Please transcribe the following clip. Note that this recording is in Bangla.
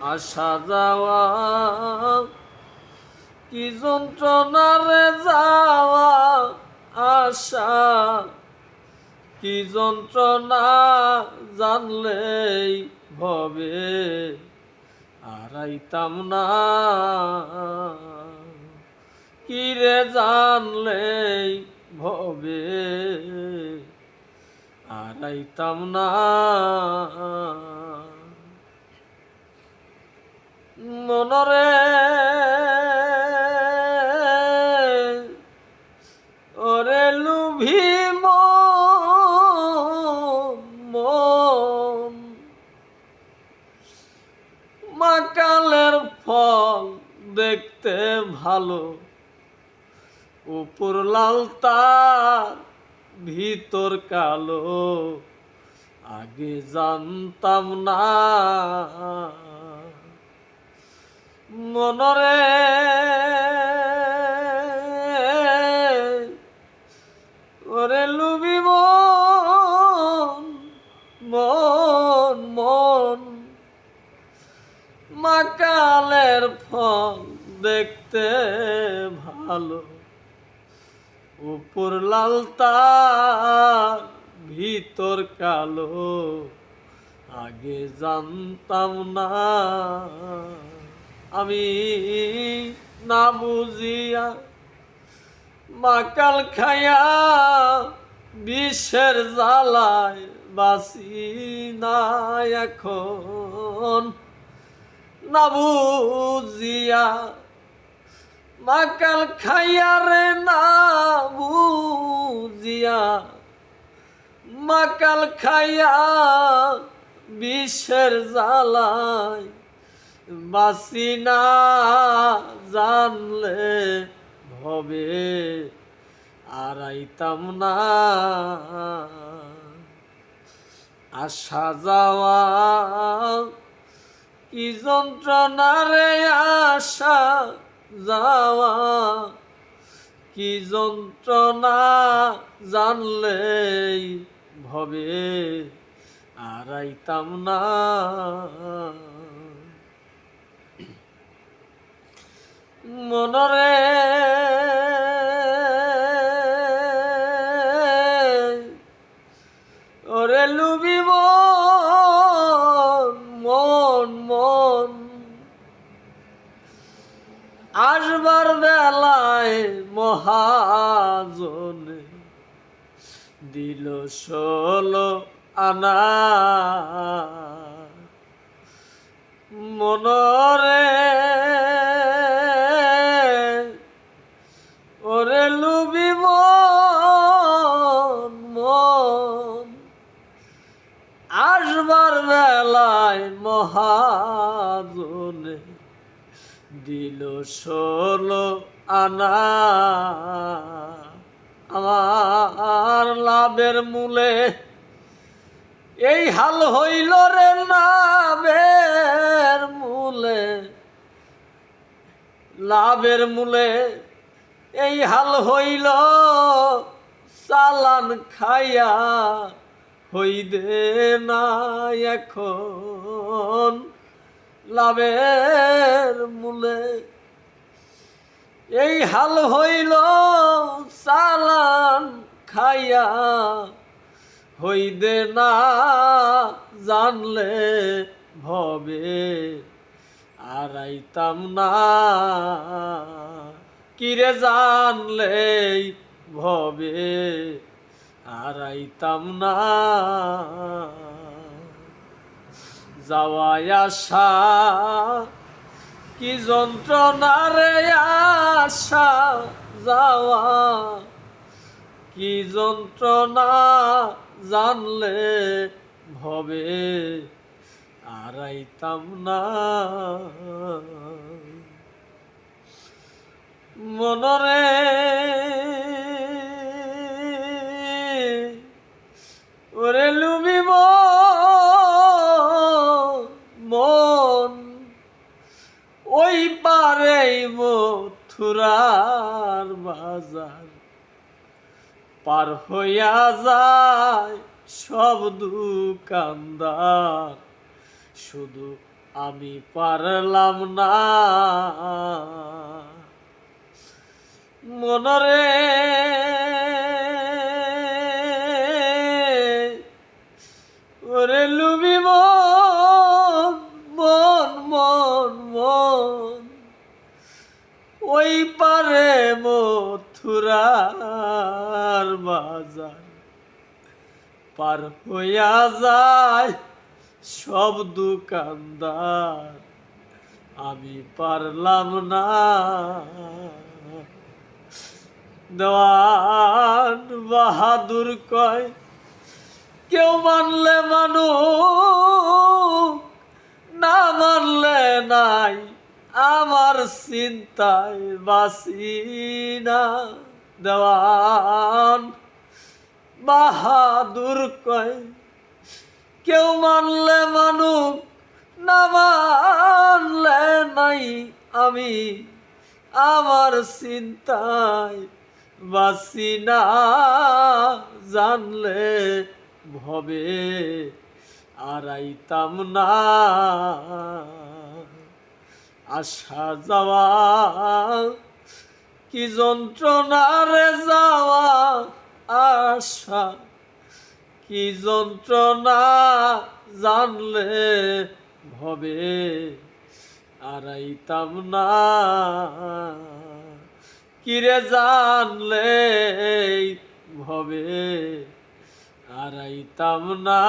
আসা যাওয়া, কি যন্ত্রণারে যাওয়া, আশা, কি যন্ত্রণা জানলেই ভবে আরাইতাম না। কি রে জানলেই ভবে আরাইতাম না। মনরে। ওরে লুভি মাকালের ফল দেখতে ভালো, উপর লাল তার, ভিতর কালো। আগে জানতাম না। মনরে। ওরে লুবি মন মন মন। মাকালের ফল দেখতে ভালো, উপর লাল তার, ভিতর কালো। আগে জানতাম না। আমি না বুঝিয়া মাকাল খাইয়া বিশ্বের জ্বালায় বাসি না এখন। না বুঝিয়া মাকাল খাইয়া রে না বুঝিয়া মাকাল খাইয়া বিশ্বের জ্বালায় বাসি না জানলে ভবে আরাইতাম না। আসা যাওয়া কি যন্ত্রণা আসা যাওয়া কি যন্ত্রণা জানলে ভবে আরাইতাম না। মনরে। ওরে লুবি মন মন মন। আসবার বেলায় মহাজনে দিল ষোলো আনা। মনরে আসবার বেলায় মহাজনে দিল ষোলো আনা। আমার লাভের মূলে এই হাল হইল রে লাভের মূলে। লাভের মূলে এই হাল হইল চালান খাইয়া হইদে না এখন লাভের মূলে। এই হাল হইল চালান খাইয়া। হইদে না জানলে ভবে আরাইতাম না। কিরে জানলে ভবে? আরাইতাম না। যাওয়াই আসা কি যন্ত্রণা রে আসা যাওয়া, কি যন্ত্রণা জানলে ভবে আরাইতাম না। মনরে পার হইয়া যায় সব দোকানদার শুধু আমি পারলাম না। মনরে ওরে লুবি মন মন মন মন। ওই পারে মথুরার বাজার পার হইয়া যায় সব দোকানদার। আমি পারলাম না। দেওয়ান বাহাদুর কয়, কেউ মানলে মানু না মানলে নাই আমার চিন্তায় বাসি না দেওয়ান। বাহাদুর কয়, কেউ মানলে মানুক, না মানলে নাই আমি। আমার চিন্তায় বাসি না জানলে ভবে, আড়াইতাম না। আসা যাওয়া, কি যন্ত্রণারে যাওয়া আশা? কি যন্ত্রণা জানলে ভবে? আড়াইতাম না। কিরে জানলে ভবে? আড়াইতাম না।